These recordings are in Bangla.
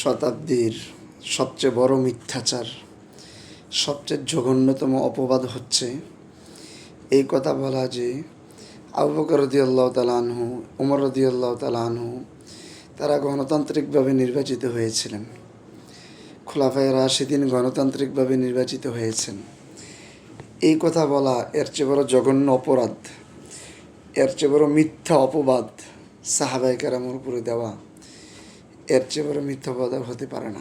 শতাব্দীর সবচেয়ে বড় মিথ্যাচার, সবচেয়ে জঘন্যতম অপবাদ হচ্ছে এই কথা বলা যে আবু বকর রদিয়াল্লাহ তালানহু উমর রদিয়াল্লাহ তালানহু তারা গণতান্ত্রিকভাবে নির্বাচিত হয়েছিলেন। খোলাফায় রাশিদিন গণতান্ত্রিকভাবে নির্বাচিত হয়েছেন। এই কথা বলা এর চেয়ে বড় জঘন্য অপরাধ, এর চেয়ে বড় মিথ্যা অপবাদ সাহাবাই কেরামের উপরে দেওয়া। এর চেয়ে বড় মিথ্যা অপবাদ আর হতে পারে না।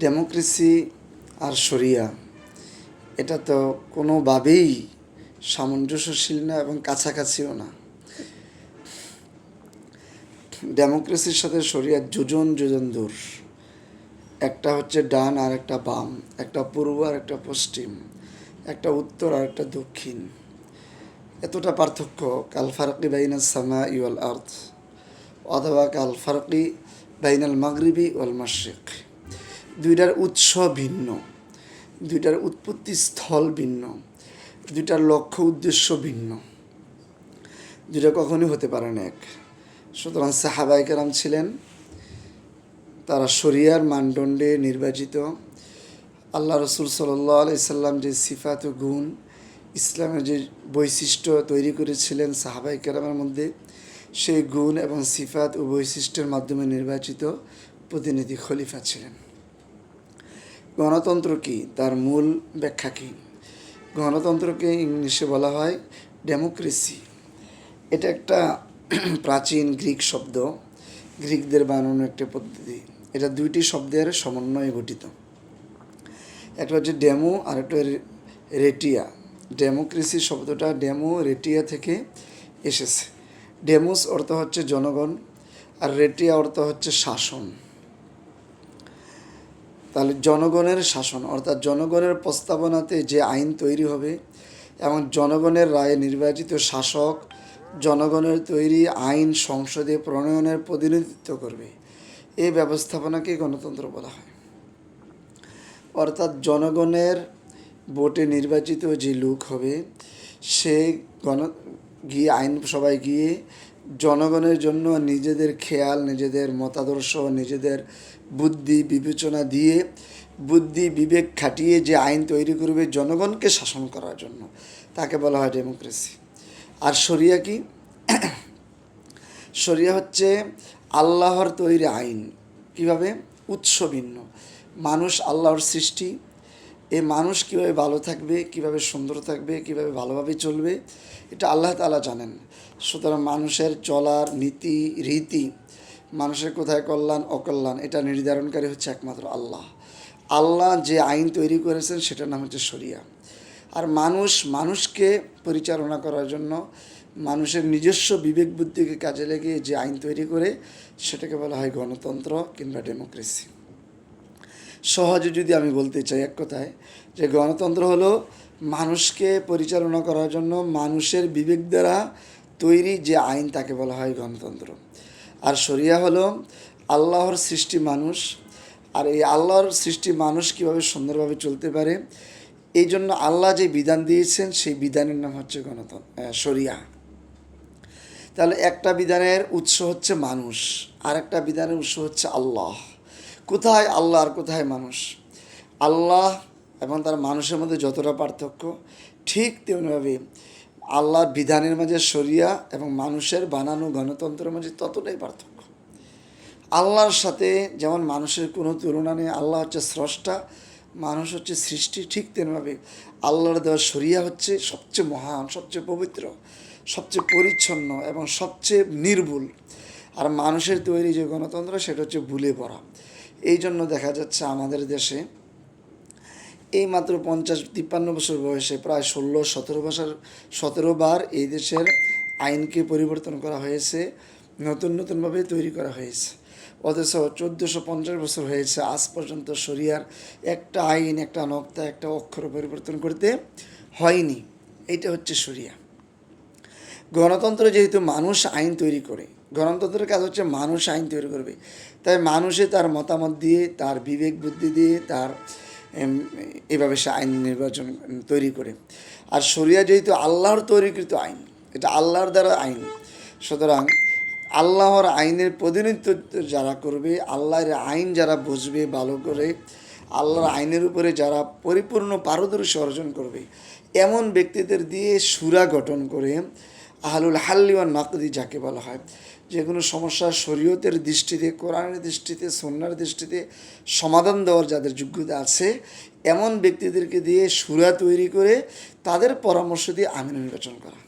ডেমোক্রেসি আর শরিয়া, এটা তো কোনোভাবেই সামঞ্জস্যশীল না এবং কাছাকাছিও না। ডেমোক্রেসির সাথে শরিয়ার যোজন যোজন দূর। একটা হচ্ছে ডান আর একটা বাম, একটা পূর্ব আর একটা পশ্চিম, একটা উত্তর আর একটা দক্ষিণ। এতটা পার্থক্য, কাল ফারকি বাইনাল সামা ইউল আর্থ। অথবা কাল ফারকি বাইনাল মাগরিবি ওয়াল মাশরিক। দুইটার উৎস ভিন্ন, দুইটার উৎপত্তি স্থল ভিন্ন, দুইটার লক্ষ্য উদ্দেশ্য ভিন্ন। দুইটা কখনই হতে পারে না এক। সুতরাং সাহাবাই কেরাম ছিলেন, তারা শরিয়ার মানদণ্ডে নির্বাচিত। আল্লাহ রসুল সাল্লাহ আলাইসাল্লাম যে সিফাত গুণ, ইসলামের যে বৈশিষ্ট্য তৈরি করেছিলেন সাহাবাই কেরামের মধ্যে সেই গুণ এবং সিফাত ও বৈশিষ্ট্যের মাধ্যমে নির্বাচিত প্রতিনিধি খলিফা ছিলেন। গণতন্ত্র কি? তার মূল ব্যাখ্যা কী? গণতন্ত্রকে ইংলিশে বলা হয় ডেমোক্রেসি। এটা একটা প্রাচীন গ্রিক শব্দ। গ্রিকদের বানানো একটা পদ্ধতি। এটা দুইটি শব্দের সমন্বয়ে গঠিত। একটা হচ্ছে ডেমো, আর একটা রেটিয়া। ডেমোক্রেসি শব্দটা ডেমো, রেটিয়া থেকে এসেছে। ডেমোস অর্থ হচ্ছে জনগণ আর রেটিয়া অর্থ হচ্ছে শাসন। তাহলে জনগণের শাসন, অর্থাৎ জনগণের প্রস্তাবনাতে যে আইন তৈরি হবে এবং জনগণের রায়ে নির্বাচিত শাসক জনগণের তৈরি আইন সংসদে প্রণয়নের প্রতিনিধিত্ব করবে। এই ব্যবস্থাপনাকে গণতন্ত্র বলা হয়। অর্থাৎ জনগণের ভোটে নির্বাচিত যে লোক হবে, সে গণ গিয়ে আইন আইনসভায় গিয়ে জনগণের জন্য নিজেদের খেয়াল, নিজেদের মতাদর্শ, নিজেদের বুদ্ধি বিবেচনা দিয়ে, বুদ্ধি বিবেক খাটিয়ে যে আইন তৈরি করবে জনগণকে শাসন করার জন্য। তাকে বলা হয় ডেমোক্রেসি। আর শরিয়া কি? শরিয়া হচ্ছে আল্লাহর তৈরি আইন। কীভাবে? উৎস ভিন্ন মানুষ আল্লাহর সৃষ্টি এ মানুষ কীভাবে ভালো থাকবে, কীভাবে সুন্দর থাকবে, কীভাবে ভালোভাবে চলবে, এটা আল্লাহ তালা জানেন। সুতরাং মানুষের চলার নীতি, রীতি, মানুষের কোথায় কল্যাণ, অকল্যাণ, এটা নির্ধারণকারী হচ্ছে একমাত্র আল্লাহ। আল্লাহ যে আইন তৈরি করেছেন, সেটার নাম হচ্ছে শরিয়া। আর মানুষ, মানুষকে পরিচালনা করার জন্য, মানুষের নিজস্ব বিবেক বুদ্ধিকে কাজে লেগে যে আইন তৈরি করে, সেটাকে বলা হয় গণতন্ত্র কিংবা ডেমোক্রেসি। সহজে যদি আমি বলতে চাই এক কথায় যে গণতন্ত্র হলো মানুষকে পরিচালনা করার জন্য মানুষের বিবেক দ্বারা তৈরি যে আইন তাকে বলা হয় গণতন্ত্র। আর শরিয়া হলো আল্লাহর সৃষ্টি মানুষ। আর এই আল্লাহর সৃষ্টি মানুষ কীভাবে সুন্দরভাবে চলতে পারে, এই জন্য আল্লাহ যে বিধান দিয়েছেন, সেই বিধানের নাম হচ্ছে গণতন্ত্র শরিয়া। তাহলে একটা বিধানের উৎস হচ্ছে মানুষ আর একটা বিধানের উৎস হচ্ছে আল্লাহ। কোথায় আল্লাহ আর কোথায় মানুষ? আল্লাহ এবং তার মানুষের মধ্যে যতটা পার্থক্য, ঠিক তেমনিভাবে আল্লাহর বিধানের মাঝে শরিয়া এবং মানুষের বানানো গণতন্ত্রের মাঝে ততটাই পার্থক্য। আল্লাহর সাথে যেমন মানুষের কোনো তুলনা নেই, আল্লাহ হচ্ছে স্রষ্টা, মানুষ হচ্ছে সৃষ্টি, ঠিক তেমনিভাবে আল্লাহর দেওয়া শরিয়া হচ্ছে সবচেয়ে মহান, সবচেয়ে পবিত্র, সবচেয়ে পরিচ্ছন্ন এবং সবচেয়ে নির্ভুল। আর মানুষের তৈরি যে গণতন্ত্র, সেটা হচ্ছে ভুলে পড়া। এই জন্য দেখা যাচ্ছে আমাদের দেশে এই মাত্র পঞ্চাশ তিপ্পান্ন বছর বয়সে প্রায় ষোলো, সতেরো বছর, সতেরো বার এই দেশের আইনকে পরিবর্তন করা হয়েছে, নতুন নতুনভাবে তৈরি করা হয়েছে। অথচ চোদ্দোশো পঞ্চাশ বছর হয়েছে, আজ পর্যন্ত শরিয়ার একটা আইন, একটা নক্তা, একটা অক্ষর পরিবর্তন করতে হয়নি। এইটা হচ্ছে শরিয়া। গণতন্ত্র যেহেতু মানুষ আইন তৈরি করে গণতন্ত্রের কাজ হচ্ছে মানুষ আইন তৈরি করবে। তাই মানুষে তার মতামত দিয়ে, তার বিবেক বুদ্ধি দিয়ে, তার এভাবে সে আইন নির্বাচন তৈরি করে। আর শরিয়া যেহেতু আল্লাহর তৈরিকৃত আইন, এটা আল্লাহর দ্বারা আইন। সুতরাং আল্লাহর আইনের প্রতিনিধিত্ব যারা করবে, আল্লাহর আইন যারা বুঝবে, ভালো করে, আল্লাহর আইনের উপরে যারা পরিপূর্ণ পারদর্শী অর্জন করবে, এমন ব্যক্তিদের দিয়ে সুরা গঠন করে আহলুল হাল্লি ও নাকদি যাকে বলা হয়। যে কোনো সমস্যা শরীয়তের দৃষ্টিতে, কোরআনের দৃষ্টিতে সন্ন্যার দৃষ্টিতে সমাধান দেওয়ার যাদের যোগ্যতা আছে, এমন ব্যক্তিদেরকে দিয়ে সুরা তৈরি করে তাদের পরামর্শ দিয়ে আমিন নির্বাচন করা।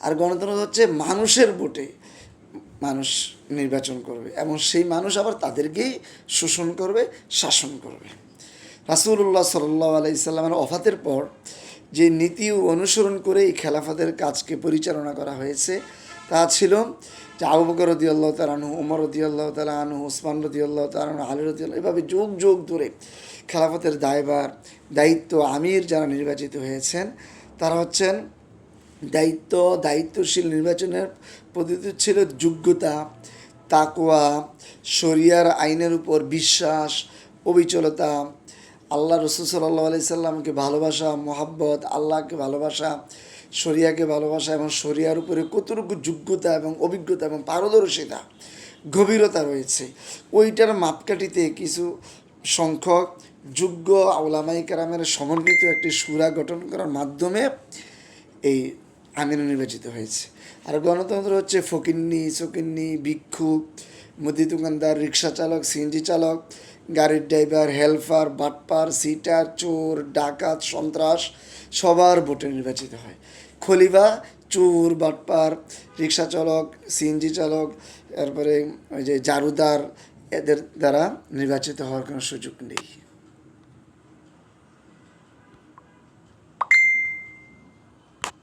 আর গণতন্ত্র হচ্ছে মানুষের ভোটে মানুষ নির্বাচন করবে এবং সেই মানুষ আবার তাদেরকেই শোষণ করবে, শাসন করবে। রাসুল্লাহ সাল্লাহ আলাইসাল্লামের অফাতের পর যে নীতি অনুসরণ করে এই খেলাফাতের কাজকে পরিচালনা করা হয়েছে, তা ছিল যে আবু বকর রদি আল্লাহ তালানহু উমর রদি আল্লাহ তালানহু ওসমান রদি আল্লাহ তালানহু আলী রদি আল্লাহ এভাবে যোগ যোগ ধরে খেলাফতের দায়বার দায়িত্ব, আমির যারা নির্বাচিত হয়েছেন, তারা হচ্ছেন দায়িত্ব, দায়িত্বশীল নির্বাচনের পদ্ধতি ছিল যোগ্যতা তাকোয়া শরিয়ার আইনের উপর বিশ্বাস, অবিচলতা আল্লাহ রসুল সাল্লাহ আলি সাল্লামকে ভালোবাসা, মোহাব্বত, আল্লাহকে ভালোবাসা, শরিয়াকে ভালোবাসা এবং শরিয়ার উপরে কতটুকু যোগ্যতা এবং অভিজ্ঞতা এবং পারদর্শিতা, গভীরতা রয়েছে। ওইটার মাপকাঠিতে কিছু সংখ্যক যোগ্য আউলামাই কারামের সমন্বিত একটি সুরা গঠন করার মাধ্যমে এই আমির নির্বাচিত হয়েছে। আর গণতন্ত্র হচ্ছে ফকিন্নি চকিন্নি ভিক্ষুক মুদি দোকানদার, রিক্সা চালক, সিএনজি চালক, গাড়ির ড্রাইভার হেল্পার বাটপার, সিটার, চোর, ডাকাত, সন্ত্রাস, সবার ভোটে নির্বাচিত হয়। খলিফা, চোর, বাটপার, রিক্সা চালক, সিএনজি চালক, তারপরে ওই যে জারুদার, এদের দ্বারা নির্বাচিত হওয়ার কোনো সুযোগ নেই।